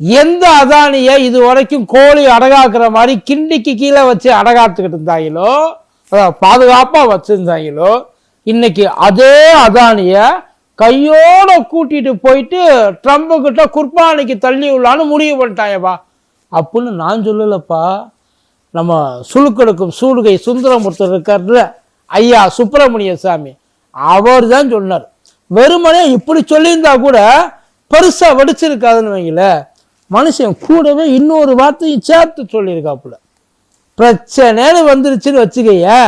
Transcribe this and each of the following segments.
எந்த அதானியை இது வரைக்கும் கோழி அடகாக்குற மாதிரி கிண்டிக்கு கீழே வச்சு அடகாத்துக்கிட்டு இருந்தாங்களோ பாதுகாப்பாக பாதுகாப்பா வச்சிருந்தாங்களோ இன்னைக்கு அதே அதானிய கையோட கூட்டிட்டு போயிட்டு ட்ரம்ப் கிட்ட குர்பானிக்கு தள்ளி உள்ளான்னு முடிவு பண்ணிட்டாயப்பா. அப்படின்னு நான் சொல்லலப்பா. நம்ம சுழுக்கெடுக்கும் சூடுகை சுந்தரமூர்த்தர் இருக்கார்ல ஐயா சுப்பிரமணிய சாமி அவர் தான் சொன்னார். வெறுமனே இப்படி சொல்லியிருந்தா கூட பெருசா வெடிச்சிருக்காதுன்னு வைங்களேன். மனுஷன் கூடவே இன்னொரு வார்த்தையும் சேர்த்து சொல்லியிருக்காப்புல. பிரச்சனைன்னு வந்துருச்சுன்னு வச்சுக்கைய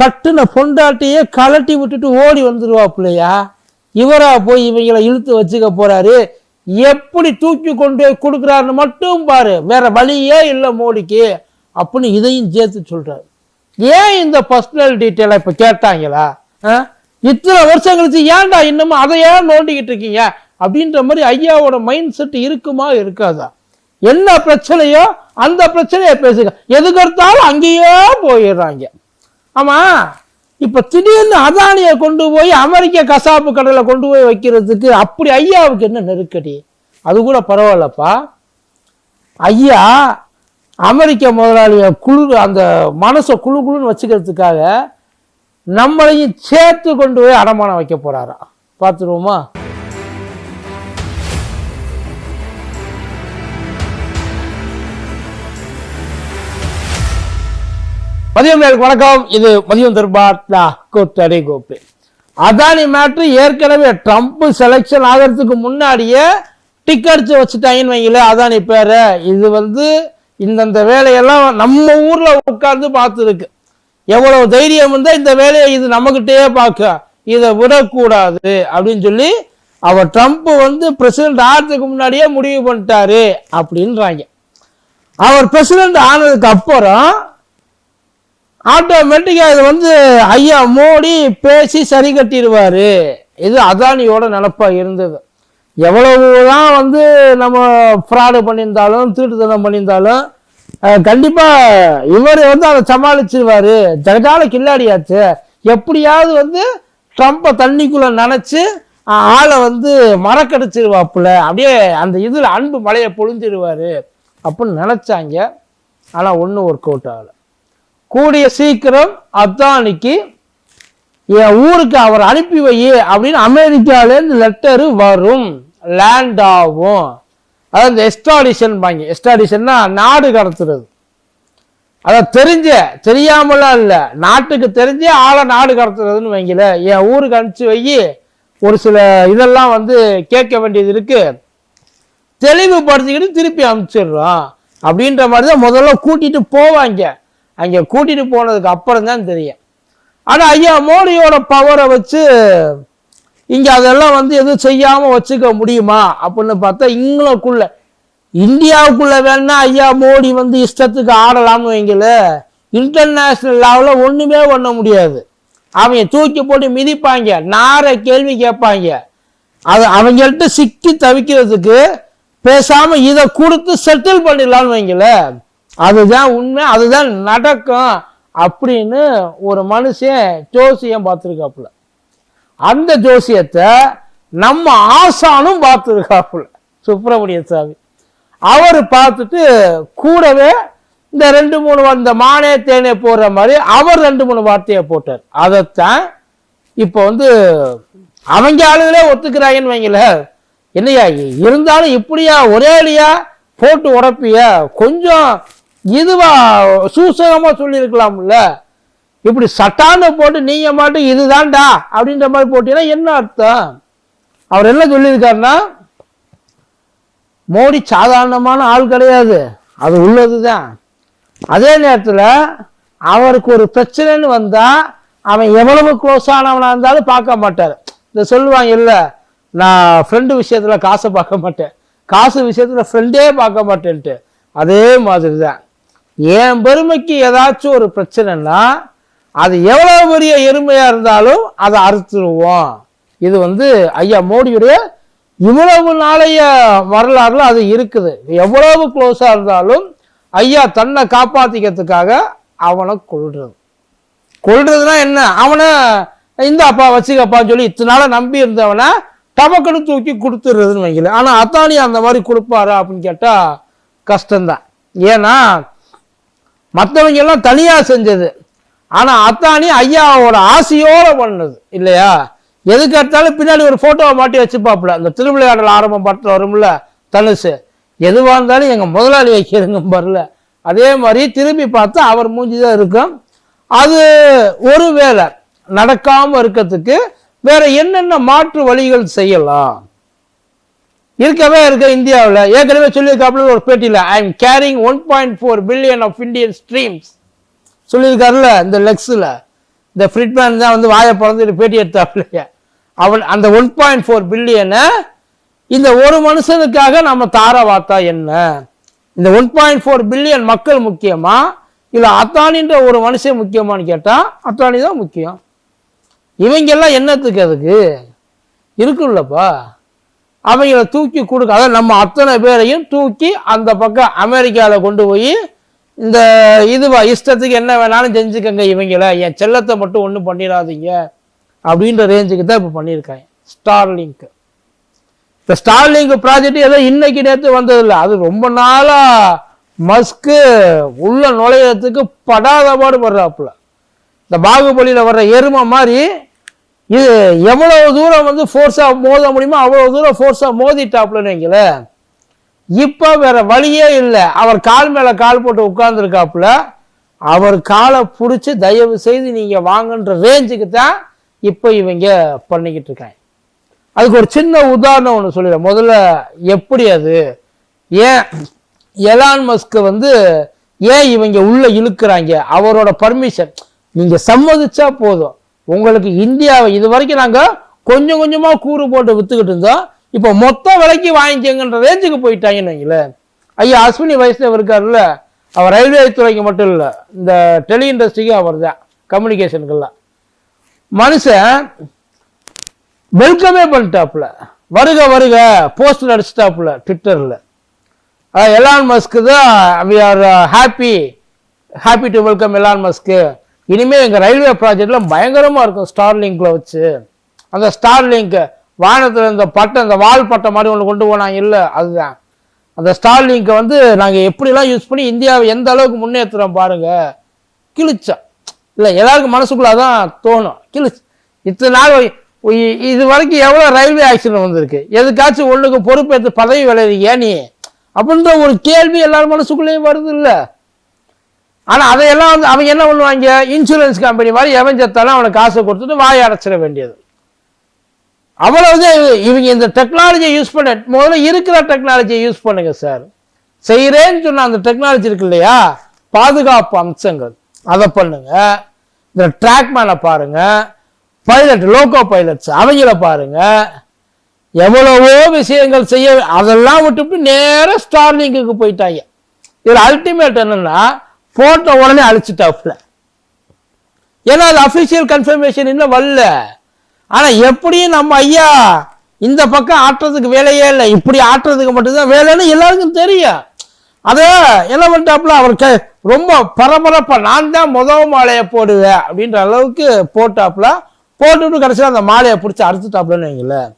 கட்டுன பொண்டாட்டியே கலட்டி விட்டுட்டு ஓடி வந்துடுவாப்புலையா இவரா போய் இவங்களை இழுத்து வச்சுக்க போறாரு. எப்படி தூக்கி கொண்டு போய் கொடுக்குறாருன்னு மட்டும் பாரு. வேற வழியே இல்லை மோடிக்கு. அப்படின்னு இதையும் சேர்த்து சொல்றாரு. ஏன் இந்த பர்சனல் டீட்டெயிலை இப்போ கேட்டாங்களா? ஆ? இத்தனை வருஷம் கழிச்சு ஏன்டா இன்னமும் அதை ஏன் நோண்டிக்கிட்டு இருக்கீங்க? அப்படின்ற மாதிரி ஐயாவோட மைண்ட் செட் இருக்குமா இருக்காதா? என்ன பிரச்சனையோ அந்த பிரச்சனையை பேசுங்க. எதுக்கெடுத்தாலும் அங்கேயோ போயிடுறாங்க. ஆமா இப்ப திடீர்னு அதானியை கொண்டு போய் அமெரிக்க கசாப்பு கடையில் கொண்டு போய் வைக்கிறதுக்கு அப்படி ஐயாவுக்கு என்ன நெருக்கடி? அது கூட பரவாயில்லப்பா. ஐயா அமெரிக்க முதலாளிய குழு அந்த மனசை குழு குழுன்னு வச்சுக்கிறதுக்காக நம்மளையும் சேர்த்து கொண்டு போய் அடமானம் வைக்க போறாரா? பார்த்துருவோமா? மதியம் நேருக்கு வணக்கம். இது மதியம் தர்பாத்லா கோத்தடை கோப்பு. அதானி மேட்ரு ஏற்கனவே ட்ரம்ப் செலெக்ஷன் ஆகிறதுக்கு முன்னாடியே டிக்கெட்ஸ் வச்சுட்டாங்கன்னு வைங்களேன் அதானி பேரை. இது வந்து இந்தந்த வேலையெல்லாம் நம்ம ஊரில் உட்கார்ந்து பார்த்துருக்கு. எவ்வளவு தைரியம் இருந்தால் இந்த வேலையை இது நம்மகிட்டயே பார்க்க. இதை விடக்கூடாது அப்படின்னு சொல்லி அவர் ட்ரம்ப் வந்து பிரசிடென்ட் ஆகிறதுக்கு முன்னாடியே முடிவு பண்ணிட்டாரு அப்படின்றாங்க. அவர் பிரசிடென்ட் ஆனதுக்கு அப்புறம் ஆட்டோமேட்டிக்காக இது வந்து ஐயா மோடி பேசி சரி கட்டிடுவார். இது அதானியோட நினப்பாக இருந்தது. எவ்வளவுதான் வந்து நம்ம ஃப்ராடு பண்ணியிருந்தாலும் திருட்டுத்தனம் பண்ணியிருந்தாலும் கண்டிப்பா இவர் வந்து அதை சமாளிச்சிருவாரு. ஜகஜால கில்லாடியாச்சு. எப்படியாவது வந்து ட்ரம்ப்பை தண்ணிக்குள்ள நினைச்சு ஆளை வந்து மரக்கடிச்சிருவாப்புல அப்படியே அந்த இதில் அன்பு மலையை பொழிஞ்சிருவாரு அப்படின்னு நினச்சாங்க. ஆனால் ஒன்றும் ஒர்க் அவுட் ஆகலை. கூடிய சீக்கிரம் அத்தானிக்கு என் ஊருக்கு அவர் அனுப்பி வை அப்படின்னு அமெரிக்காலேருந்து லெட்டரு வரும். லேண்ட் ஆகும். அதாவது இந்த எஸ்டாடிஷன் பாங்க எஸ்டாடிஷன்னா நாடு கடத்துறது. அதை தெரிஞ்ச தெரியாமலாம் இல்லை நாட்டுக்கு தெரிஞ்சே ஆளை நாடு கடத்துறதுன்னு வைங்கள என் ஊருக்கு அனுப்பிச்சு வை ஒரு சில இதெல்லாம் வந்து கேட்க வேண்டியது இருக்கு. தெளிவுபடுத்திக்கிட்டு திருப்பி அனுப்பிச்சிடுறோம். அப்படின்ற மாதிரி தான் முதல்ல கூட்டிட்டு போவாங்க. அங்கே கூட்டிட்டு போனதுக்கு அப்புறம் தான் தெரியும். ஆனால் ஐயா மோடியோட பவரை வச்சு இங்கே அதெல்லாம் வந்து எதுவும் செய்யாமல் வச்சுக்க முடியுமா? அப்படின்னு பார்த்தா இங்களுக்குள்ள இந்தியாவுக்குள்ள வேணா ஐயா மோடி வந்து இஷ்டத்துக்கு ஆடலாம்னு வைங்கள இன்டர்நேஷ்னல் லெவலில் ஒன்றுமே பண்ண முடியாது. அவங்க தூக்கி போட்டு மிதிப்பாங்க நார கேள்வி கேட்பாங்க. அது அவங்கள்ட்ட சிக்கி தவிக்கிறதுக்கு பேசாமல் இதை கொடுத்து செட்டில் பண்ணிடலாம்னு வைங்கள அதுதான் உண்மை அதுதான் நடக்கும் அப்படின்னு ஒரு மனுஷன் ஜோசியம் பார்த்துருக்காப்புல. அந்த ஜோசியத்தை நம்ம ஆசானும் பார்த்துருக்காப்புல. சுப்பிரமணிய சாமி. அவர் பார்த்துட்டு கூடவே இந்த ரெண்டு மூணு அந்த இந்த மானே தேனே போடுற மாதிரி அவர் ரெண்டு மூணு வார்த்தையை போட்டார். அதைத்தான் இப்போ வந்து அவங்க ஆளுகளே ஒத்துக்கிறாங்கன்னு வைங்கள என்னையா இருந்தாலும் இப்படியா ஒரேடியா போட்டு உடப்பிய கொஞ்சம் இதுவா சூசகமாக சொல்லியிருக்கலாம்ல. இப்படி சட்டான்னு போட்டு நீங்க மாட்டும் இதுதான்டா அப்படின்ற மாதிரி போட்டீங்கன்னா என்ன அர்த்தம்? அவர் என்ன சொல்லியிருக்காருன்னா மோடி சாதாரணமான ஆள் கிடையாது. அது உள்ளது தான் அதே நேரத்தில் அவருக்கு ஒரு பிரச்சனைன்னு வந்தால் அவன் எவ்வளவு க்ளோஸ் ஆனவனாக இருந்தாலும் பார்க்க மாட்டார். இந்த சொல்லுவாங்க இல்லை நான் ஃப்ரெண்டு விஷயத்தில் காசை பார்க்க மாட்டேன். காசு விஷயத்தில் ஃப்ரெண்டே பார்க்க மாட்டேன்ட்டு. அதே மாதிரி தான் என் பெருமைக்கு ஏதாச்சும் ஒரு பிரச்சனைன்னா அது எவ்வளோ பெரிய எருமையாக இருந்தாலும் அதை அறுத்துருவோம். இது வந்து ஐயா மோடியுடைய இவ்வளவு நாளைய வரலாறுல அது இருக்குது. எவ்வளவு க்ளோஸாக இருந்தாலும் ஐயா தன்னை காப்பாற்றிக்கிறதுக்காக அவனை கொள்றது கொள்றதுனா என்ன? அவனை இந்த அப்பா வச்சுக்கப்பான்னு சொல்லி இத்தனை நாளை நம்பி இருந்தவனை டபக்குன்னு தூக்கி கொடுத்துடுறதுன்னு வைக்கல ஆனால் அத்தானி அந்த மாதிரி கொடுப்பாரா அப்படின்னு கேட்டால் கஷ்டம்தான். ஏன்னா மற்றவங்க எல்லாம் தனியாக செஞ்சது. ஆனால் அத்தானி ஐயாவோட ஆசையோட பண்ணது இல்லையா? எதுக்கு எடுத்தாலும் பின்னாடி ஒரு ஃபோட்டோவை மாட்டி வச்சுப்பாப்புல. அந்த திருவிளையாடல் ஆரம்பம் படத்தில் வரும்ல தனுசு. எதுவாக இருந்தாலும் எங்கள் முதலாளி வைக்கிறங்க வரல அதே மாதிரி திரும்பி பார்த்தா அவர் மூஞ்சி தான் இருக்கும். அது ஒரு வேலை. நடக்காமல் இருக்கிறதுக்கு வேற என்னென்ன மாற்று வழிகள் செய்யலாம்? இருக்கவே இருக்க இந்தியாவில். ஏற்கனவே சொல்லியிருக்காப்புல ஒரு பேட்டியில் I am carrying one point four billion of Indian streams சொல்லியிருக்காருல்ல இந்த லெக்ஸில். இந்த ஃப்ரிட்மேன் தான் வந்து வாயை பிறந்துட்டு பேட்டி எடுத்தாப்பில்லையே அவன் அந்த ஒன் பாயிண்ட் ஃபோர் பில்லியனை இந்த ஒரு மனுஷனுக்காக நம்ம தார வார்த்தா என்ன? இந்த ஒன் பாயிண்ட் ஃபோர் பில்லியன் மக்கள் முக்கியமா? இல்லை அத்தானின்ற ஒரு மனுஷன் முக்கியமான்னு கேட்டால் அத்தானி தான் முக்கியம். இவங்கெல்லாம் என்னத்துக்கு அதுக்கு? இருக்குல்லப்பா. அவங்கள தூக்கி கொடுக்க அதாவது நம்ம அத்தனை பேரையும் தூக்கி அந்த பக்கம் அமெரிக்காவில் கொண்டு போய் இந்த இதுவா இஷ்டத்துக்கு என்ன வேணாலும் செஞ்சுக்கங்க இவங்கள. என் செல்லத்தை மட்டும் ஒன்றும் பண்ணிடாதீங்க. அப்படின்ற ரேஞ்சுக்கு தான் இப்போ பண்ணியிருக்காங்க. ஸ்டார்லிங்க் இந்த ஸ்டார்லிங்க் ப்ராஜெக்ட் ஏதோ இன்னைக்கு நேற்று வந்ததில்லை. அது ரொம்ப நாளாக மஸ்க்கு உள்ள நுழையிறதுக்கு படாத பாடு படுறாப்புல. இந்த பாகுபலியில் வர்ற எருமை மாதிரி இது எவ்வளவு தூரம் வந்து ஃபோர்ஸாக மோத முடியுமோ அவ்வளோ தூரம் ஃபோர்ஸாக மோதிட்டாப்புலன்னு வைங்களேன். இப்போ வேற வழியே இல்லை. அவர் கால் மேலே கால் போட்டு உட்கார்ந்துருக்காப்புல அவர் காலை பிடிச்சி தயவு செய்து நீங்கள் வாங்கன்ற ரேஞ்சுக்கு தான் இப்போ இவங்க பண்ணிக்கிட்டு இருக்காங்க. அதுக்கு ஒரு சின்ன உதாரணம் ஒன்று சொல்லிடுறேன். முதல்ல எப்படி அது? ஏன் எலான் மஸ்க்கு வந்து ஏன் இவங்க உள்ளே இழுக்கிறாங்க? அவரோட பர்மிஷன் நீங்கள் சம்மதிச்சா போதும். உங்களுக்கு இந்தியாவை இது வரைக்கும் நாங்கள் கொஞ்சம் கொஞ்சமாக கூறு போட்டு விற்றுக்கிட்டு இருந்தோம். இப்போ மொத்த விலைக்கு வாங்கிக்கங்கன்ற ரேஞ்சுக்கு போயிட்டாங்கன்னு வைங்களேன் ஐயா அஸ்வினி வயசுல இருக்காருல்ல அவர் ரயில்வே துறைக்கு மட்டும் இல்லை இந்த டெலி இண்டஸ்ட்ரிக்கும் அவர் தான் கம்யூனிகேஷனுக்கெல்லாம் மனுஷன் வெல்கமே பண்ணிட்டாப்புல வருக வருக போஸ்டர் அடிச்சிட்டாப்புல ட்விட்டரில் எலான் மஸ்க்கு தான் we are happy happy to welcome Elon Musk இனிமேல் எங்கள் ரயில்வே ப்ராஜெக்டில் பயங்கரமாக இருக்கும் ஸ்டார் லிங்கில் வச்சு. அந்த ஸ்டார் லிங்க்கு வானத்தில் இந்த பட்டை இந்த வால் பட்டை மாதிரி ஒன்று கொண்டு போனாங்க. இல்லை அதுதான். அந்த ஸ்டார்லிங்கை வந்து நாங்கள் எப்படிலாம் யூஸ் பண்ணி இந்தியாவை எந்த அளவுக்கு முன்னேற்றுறோம் பாருங்கள் கிழிச்சா இல்லை எல்லாருக்கும் மனசுக்குள்ளே தான் தோணும். கிழிச்சு. இத்தனை நாள் இது வரைக்கும் எவ்வளோ ரயில்வே ஆக்சிடென்ட் வந்திருக்கு? எதுக்காச்சும் ஒன்றுக்கு பொறுப்பேற்று பதவி விளையிறீங்க நீ? அப்படின்ற ஒரு கேள்வி எல்லார் மனசுக்குள்ளேயும் வருது இல்லை. ஆனால் அதையெல்லாம் வந்து அவங்க என்ன பண்ணுவாங்க? இன்சூரன்ஸ் கம்பெனி மாதிரி எவன் செத்தாலும் அவனுக்கு காசை கொடுத்துட்டு வாய் அடைச்சிட வேண்டியது. அவ்வளவுதான் இவ- இவங்க இந்த டெக்னாலஜியை யூஸ் பண்ண முதல்ல இருக்கிற டெக்னாலஜியை யூஸ் பண்ணுங்க சார் செய்கிறேன்னு சொன்ன அந்த டெக்னாலஜி இருக்கு இல்லையா? பாதுகாப்பு அம்சங்கள். அதை பண்ணுங்க. இந்த ட்ராக்மேனை பாருங்க. பைலட் லோகோ பைலட்ஸ் அவங்கள பாருங்க. எவ்வளவோ விஷயங்கள் செய்ய அதெல்லாம் விட்டுவிட்டு நேராக ஸ்டார்லிங்குக்கு போயிட்டாங்க. இதில் அல்டிமேட் என்னன்னா போட்ட உடனே அழிச்சிட்டாப்புல. ஏன்னா அது அஃபிஷியல் கன்ஃபர்மேஷன் இன்னும் வரல. ஆனால் எப்படியும் நம்ம ஐயா இந்த பக்கம் ஆட்டுறதுக்கு வேலையே இல்லை. இப்படி ஆட்டுறதுக்கு மட்டும்தான் வேலைன்னு எல்லாருக்கும் தெரியும். அதை என்ன பண்ணிட்டாப்புல அவர் க ரொம்ப பரபரப்பா நான் தான் முதல் மாலையை போடுவேன் அப்படின்ற அளவுக்கு போட்டாப்புல போட்டுட்டு கடைசியில் அந்த மாலையை பிடிச்சி அறுத்துட்டாப்புலன்னு வைங்களேன்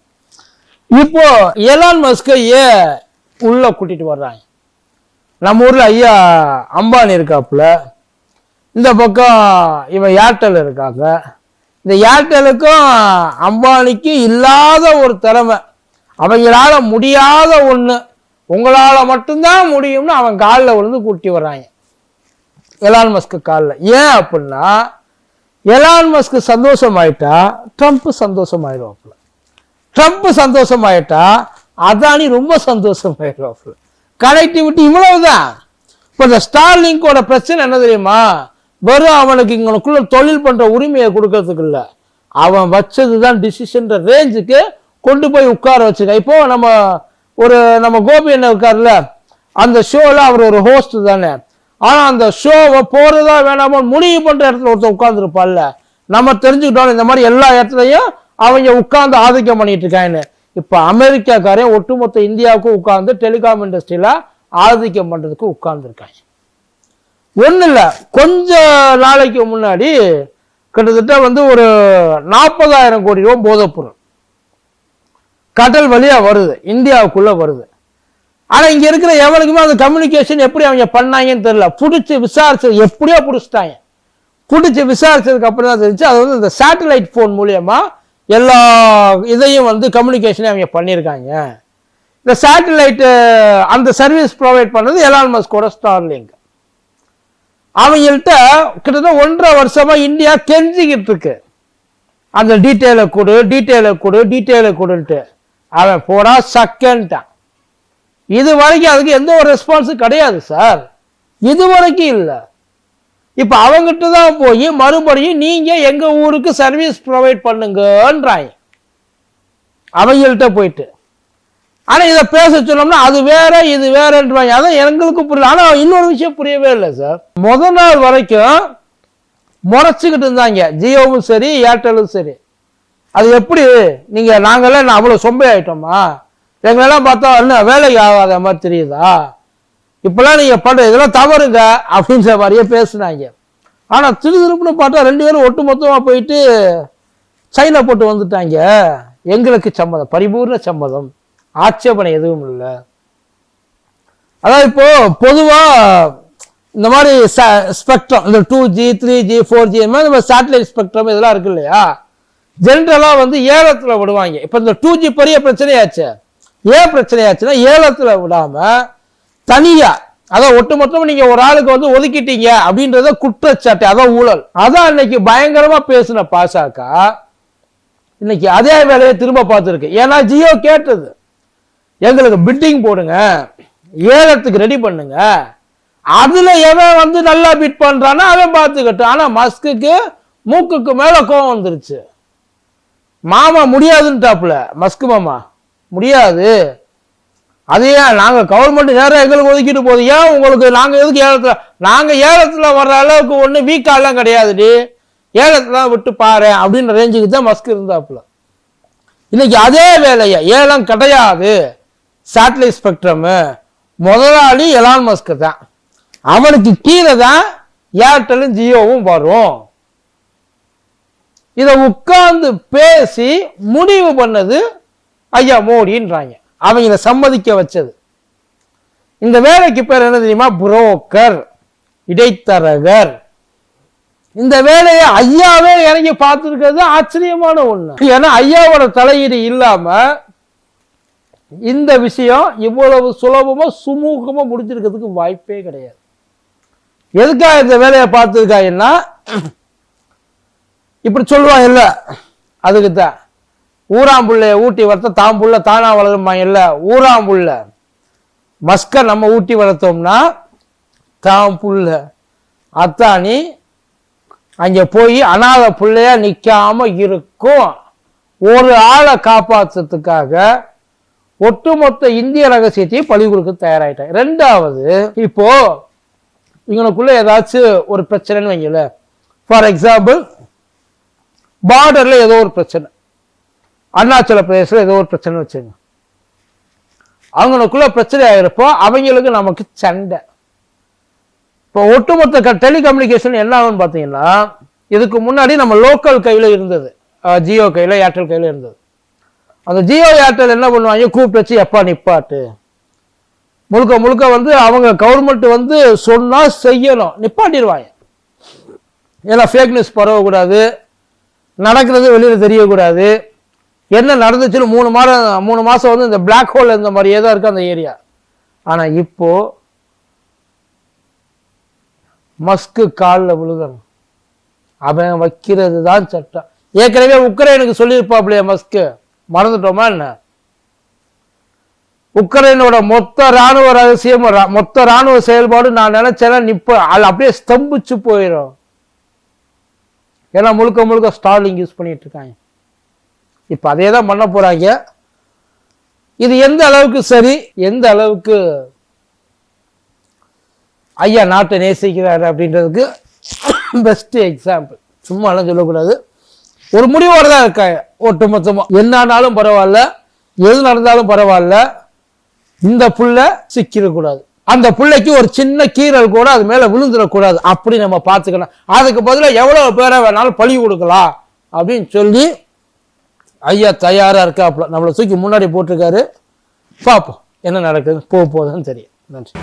இப்போ எலான் மஸ்கை ஏன் உள்ள கூட்டிட்டு வர்றாங்க. நம்ம ஊர்ல ஐயா அம்பானி இருக்காப்புல இந்த பக்கம் இவன் ஏர்டெல் இருக்காங்க. இந்த ஏர்டெலுக்கும் அம்பானிக்கும் இல்லாத ஒரு திறமை. அவங்களால முடியாத ஒன்று உங்களால் மட்டும்தான் முடியும்னு அவன் காலில் விழுந்து கூட்டி வர்றாங்க. எலான் மஸ்க்கு காலில். ஏன் அப்படின்னா எலான் மஸ்க்கு சந்தோஷமாயிட்டா ட்ரம்ப் சந்தோஷமாயிடுவாப்புல ட்ரம்ப் சந்தோஷமாயிட்டா அதானி ரொம்ப சந்தோஷமாயிடுவாப்புல கனெக்டிவிட்டி இவ்வளவுதான். இப்போ இந்த ஸ்டார்லிங்கோட பிரச்சனை என்ன தெரியுமா? வெறும் அவனுக்கு இங்கனுக்குள்ள தொழில் பண்ணுற உரிமையை கொடுக்கறதுக்கு இல்லை அவன் வச்சது தான் டிசிஷன்ற ரேஞ்சுக்கு கொண்டு போய் உட்கார வச்சுக்க இப்போ நம்ம ஒரு நம்ம கோபி என்ன இருக்கார்ல அந்த ஷோவில் அவர் ஒரு ஹோஸ்ட் தானே. ஆனால் அந்த ஷோவை போகிறதா வேணாமோ முடிவு பண்ணுற இடத்துல ஒருத்தர் உட்கார்ந்துருப்பான்ல. நம்ம தெரிஞ்சுக்கிட்டோம் இந்த மாதிரி எல்லா இடத்துலையும் அவங்க உட்காந்து ஆதிக்கம் பண்ணிட்டு இருக்காங்கன்னு. இப்போ அமெரிக்காக்காரன் ஒட்டுமொத்த இந்தியாவுக்கும் உட்காந்து டெலிகாம் இண்டஸ்ட்ரியில் ஆதிக்கம் பண்ணுறதுக்கு உட்கார்ந்துருக்காங்க. ஒன்றும் இல்லை கொஞ்ச நாளைக்கு முன்னாடி கிட்டத்தட்ட வந்து ஒரு நாற்பதாயிரம் கோடி ரூபா போதைப்பொருள். கடல் வழியா வருது இந்தியாவுக்குள்ளே வருது. ஆனால் இங்கே இருக்கிற எவனுக்குமே அந்த கம்யூனிகேஷன் எப்படி அவங்க பண்ணாங்கன்னு தெரியல. பிடிச்சி விசாரிச்சது எப்படியோ பிடிச்சிட்டாங்க. பிடிச்சி விசாரிச்சதுக்கு அப்புறம் தான் தெரிஞ்சு அது வந்து இந்த சேட்டலைட் ஃபோன் மூலயமா எல்லா இதையும் வந்து கம்யூனிகேஷனே அவங்க பண்ணியிருக்காங்க. இந்த சேட்டலைட்டு அந்த சர்வீஸ் ப்ரொவைட் பண்ணது எலான் மஸ்கோட ஸ்டார்லிங்க் அவங்கள்ட்ட கிட்டத்தட்ட ஒன்றரை வருஷமா இந்தியா கெஞ்சிக்கிட்டு இருக்கு. அந்த டீட்டெயிலை கொடு டீட்டெயிலை கொடு டீட்டெயிலை கொடுன்ட்டு. அவன் போடா சக்கன்ட்டான் இது வரைக்கும் அதுக்கு எந்த ஒரு ரெஸ்பான்ஸும் கிடையாது சார் இது வரைக்கும் இல்லை. இப்போ அவங்ககிட்ட தான் போய் மறுபடியும் நீங்கள் எங்கள் ஊருக்கு சர்வீஸ் ப்ரொவைட் பண்ணுங்கன்றாங்க. அவங்கள்ட்ட போயிட்டு. ஆனால் இதை பேச சொன்னோம்னா அது வேற இது வேறன்றாங்க அதான் எங்களுக்கு புரியல. ஆனால் இன்னொரு விஷயம் புரியவே இல்லை சார். முத நாள் வரைக்கும் முறைச்சிக்கிட்டு இருந்தாங்க. ஜியோவும் சரி ஏர்டெல்லும் சரி. அது எப்படி? நீங்கள் நாங்கெல்லாம் அவ்வளோ அவ்வளவு சொம்பை எங்களெல்லாம் பார்த்தா என்ன வேலைக்கு ஆகாத மாதிரி தெரியுதா? இப்போல்லாம் நீங்கள் பண்ணுற இதெல்லாம் தவறுங்க அப்படின்ற மாதிரியே பேசுனாங்க. ஆனால் திரு திருப்புன்னு பார்த்தா ரெண்டு பேரும் ஒட்டு மொத்தமாக போயிட்டு சைனா போட்டு வந்துட்டாங்க. எங்களுக்கு சம்மதம் பரிபூர்ண சம்மதம். ஆட்சேபனை எதுவும் இல்லை. அதாவது இப்போ பொதுவாக இந்த மாதிரி ஸ்பெக்ட்ரம் இந்த two G three G four G இந்த மாதிரி சேட்டலைட் ஸ்பெக்ட்ரம் இதெல்லாம் இருக்கு இல்லையா? ஜென்ரலாக வந்து ஏலத்தில் விடுவாங்க. இப்போ இந்த டூ ஜி பெரிய பிரச்சனையாச்சு. ஏன் பிரச்சனையாச்சுன்னா ஏலத்தில் விடாமல் தனியாக அதான் ஒட்டுமொத்தமாக நீங்கள் ஒரு ஆளுக்கு வந்து ஒதுக்கிட்டீங்க அப்படின்றத குற்றச்சாட்டு அதான் ஊழல். அதான் அன்னைக்கு பயங்கரமாக பேசின பாசாக்கா இன்னைக்கு அதே வேலையை திரும்ப பார்த்துருக்கு. ஏன்னா ஜியோ கேட்டது. எங்களுக்கு பிட்டிங் போடுங்க. ஏலத்துக்கு ரெடி பண்ணுங்க. அதுல எவன் வந்து நல்லா பிட் பண்றானோ அவன் பார்த்துக்கட்டும். ஆனா மஸ்குக்கு மூக்குக்கு மேல கோவம் வந்துருச்சு. மாமா முடியாதுன்ட்டாப்புல. மஸ்கு மாமா முடியாது. அதையே நாங்கள் நாங்க கவர்மெண்ட் நேரம் எங்களுக்கு ஒதுக்கிட்டு போகுது. ஏன் உங்களுக்கு நாங்க எதுக்கு ஏலத்துல நாங்க ஏலத்துல வர்ற அளவுக்கு ஒண்ணு வீக்காலாம் கிடையாதுடி. ஏலத்துல விட்டு பாரு அப்படின்ற ரேஞ்சுக்கு தான் மஸ்க் இருந்தாப்புல. இன்னைக்கு அதே வேலையை ஏலம் கிடையாது. சேட்டலைட் ஸ்பெக்ட்ரமு முதலாளி எலான் மஸ்க் தான். அவனுக்கு கீழே தான் ஏர்டெலும் ஜியோவும் வரும். இதை உட்கார்ந்து பேசி முடிவு பண்ணது ஐயா மோடின்றாங்க. அவங்கள சம்மதிக்க வச்சது. இந்த வேலைக்கு பேர் என்ன தெரியுமா? புரோக்கர் இடைத்தரகர். இந்த வேலையை ஐயாவே இறங்கி பார்த்துருக்கிறது ஆச்சரியமான ஒண்ணு. ஏன்னா ஐயாவோட தலையீடு இல்லாம இந்த விஷயம் இவ்வளவு சுலபமாக சுமூகமாக முடிஞ்சிருக்கிறதுக்கு வாய்ப்பே கிடையாது. எதுக்காக இந்த வேலையை பார்த்துருக்காங்கன்னா இப்படி சொல்லுவாங்க இல்லை அதுக்கு தான் ஊராம்புள்ளைய ஊட்டி வளர்த்த தாம்புள்ள தானா வளருமா இல்லை? ஊராம்புள்ள மஸ்க நம்ம ஊட்டி வளர்த்தோம்னா தாம் புள்ள. அத்தானி அங்கே போய் அனாத பிள்ளையா நிற்காம இருக்கும். ஒரு ஆளை காப்பாற்றுறதுக்காக ஒட்டுமொத்த இந்திய ரகசியத்தையும் பழி கொடுக்க தயாராயிட்டாங்க. ரெண்டாவது இப்போ இவங்களுக்குள்ள ஏதாச்சும் ஒரு பிரச்சனைன்னு வைங்கல ஃபார் எக்ஸாம்பிள் பார்டர்ல ஏதோ ஒரு பிரச்சனை. அருணாச்சல பிரதேசத்தில் ஏதோ ஒரு பிரச்சனை வச்சுங்க. அவங்களுக்குள்ள பிரச்சனை ஆகிறப்போ அவங்களுக்கு நமக்கு சண்டை. இப்போ ஒட்டுமொத்த டெலிகம்யூனிகேஷன் என்ன ஆகும்னு பார்த்தீங்கன்னா இதுக்கு முன்னாடி நம்ம லோக்கல் கையில் இருந்தது. ஜியோ கையில் ஏர்டெல் கையில் இருந்தது. அந்த ஜியோ ஏர்டெல் என்ன பண்ணுவாங்க? கூப்பிட்டு வச்சு எப்பா நிப்பாட்டு முழுக்க முழுக்க வந்து அவங்க கவர்மெண்ட் வந்து சொன்னா செய்யணும். நிப்பாட்டிடுவாங்க. ஏன்னா ஃபேக் நியூஸ் பரவக்கூடாது. நடக்கிறது வெளியில தெரியக்கூடாது. என்ன நடந்துச்சுன்னு மூணு மாதம் மூணு மாசம் வந்து இந்த பிளாக் ஹோல் இந்த மாதிரியே தான் இருக்கு அந்த ஏரியா ஆனா இப்போ மஸ்கு காலில் விழுகணும் அவன் வைக்கிறது தான் சட்டம். ஏற்கனவே உக்ரைனுக்கு சொல்லியிருப்பாப்லையே மஸ்கு மறந்துட்டோமா என்ன? உக்ரைனோட மொத்த ராணுவ ரகசியம் மொத்த ராணுவ செயல்பாடு நான் நினைச்சேன்னா நிப்ப அது அப்படியே ஸ்தம்பிச்சு போயிடும் ஏன்னா முழுக்க முழுக்க ஸ்டாலிங் யூஸ் பண்ணிட்டு இருக்காங்க. இப்போ அதே தான் பண்ண போறாங்க. இது எந்த அளவுக்கு சரி? எந்த அளவுக்கு ஐயா நாட்டை நேசிக்கிறாரு அப்படின்றதுக்கு பெஸ்ட் எக்ஸாம்பிள் சும்மாலாம் சொல்லக்கூடாது. ஒரு முடிவோட தான் இருக்காங்க ஒட்டு மொத்தமாக ஆனாலும் பரவாயில்ல எது நடந்தாலும் பரவாயில்ல இந்த புள்ள சிக்கிடக்கூடாது. அந்த பிள்ளைக்கு ஒரு சின்ன கீறல் கூட அது மேலே விழுந்துடக்கூடாது. அப்படி நம்ம பார்த்துக்கணும். அதுக்கு பதிலாக எவ்வளோ பேரை வேணாலும் பழி கொடுக்கலாம் அப்படின்னு சொல்லி ஐயா தயாராக இருக்காப்புல. நம்மளை தூக்கி முன்னாடி போட்டிருக்காரு. பார்ப்போம் என்ன நடக்குது போக போகுதுன்னு தெரியும். நன்றி.